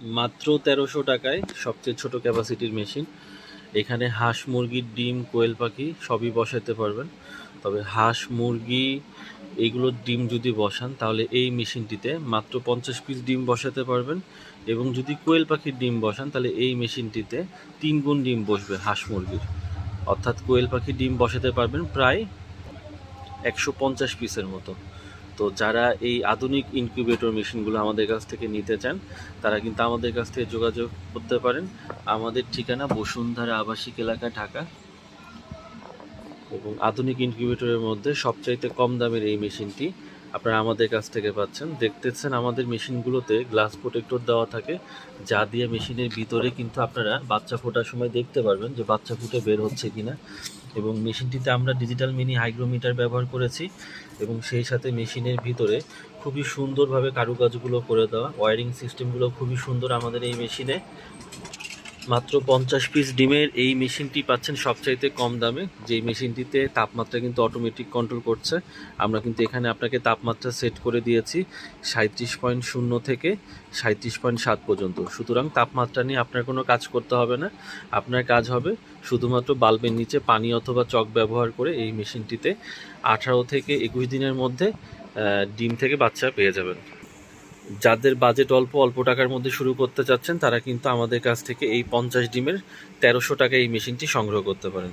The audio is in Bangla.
মাত্র তেরোশো টাকায় সবচেয়ে ছোট ক্যাপাসিটির মেশিন। এখানে হাঁস মুরগির ডিম, কোয়েল পাখি সবই বসাতে পারবেন। তবে হাঁস, মুরগি এইগুলোর ডিম যদি বসান, তাহলে এই মেশিনটিতে মাত্র পঞ্চাশ পিস ডিম বসাতে পারবেন। এবং যদি কোয়েল পাখির ডিম বসান, তাহলে এই মেশিনটিতে তিন গুণ ডিম বসবে হাঁস, মুরগির। অর্থাৎ কোয়েল পাখির ডিম বসাতে পারবেন প্রায় একশো পঞ্চাশ পিসের মতো। তো যারা এই আধুনিক ইনকিউবেটর মেশিনগুলো আমাদের কাছ থেকে নিতে চান, তারা কিন্তু আমাদের কাছ থেকে যোগাযোগ করতে পারেন। আমাদের ঠিকানা বসুন্ধরা আবাসিক এলাকা, ঢাকা। এবং আধুনিক ইনকিউবেটরের মধ্যে সবচাইতে কম দামের এই মেশিনটি আপনারা আমাদের কাছ থেকে পাচ্ছেন। দেখতেছেন আমাদের মেশিনগুলোতে গ্লাস প্রোটেক্টর দেওয়া থাকে। যা দিয়ে মেশিনের ভিতরে কিন্তু আপনারা বাচ্চা ফোটার সময় দেখতে পারবেন যে বাচ্চা ফুটে বের হচ্ছে কিনা। এবং মেশিনটিতে আমরা ডিজিটাল মিনি হাইগ্রোমিটার ব্যবহার করেছি এবং সেই সাথে মেশিনের ভিতরে খুবই সুন্দরভাবে কারুকাজগুলো করে দেওয়া। ওয়ারিং সিস্টেমগুলো খুবই সুন্দর আমাদের এই মেশিনে। মাত্র পঞ্চাশ পিস ডিমের এই মেশিনটি পাচ্ছেন সবচাইতে কম দামে। যেই মেশিনটিতে তাপমাত্রা কিন্তু অটোমেটিক কন্ট্রোল করছে, আমরা কিন্তু এখানে আপনাকে তাপমাত্রা সেট করে দিয়েছি সাঁত্রিশ পয়েন্ট শূন্য থেকে সাঁত্রিশ পয়েন্ট সাত পর্যন্ত। সুতরাং তাপমাত্রা নিয়ে আপনার কোনো কাজ করতে হবে না। আপনার কাজ হবে শুধুমাত্র বাল্বের নিচে পানি অথবা চক ব্যবহার করে এই মেশিনটিতে আঠারো থেকে একুশ দিনের মধ্যে ডিম থেকে বাচ্চা পেয়ে যাবেন। যাদের বাজেট অল্প অল্প টাকার মধ্যে শুরু করতে চাচ্ছেন, তারা কিন্তু আমাদের কাছ থেকে এই পঞ্চাশ ডিমের তেরোশো টাকায় এই মেশিনটি সংগ্রহ করতে পারেন।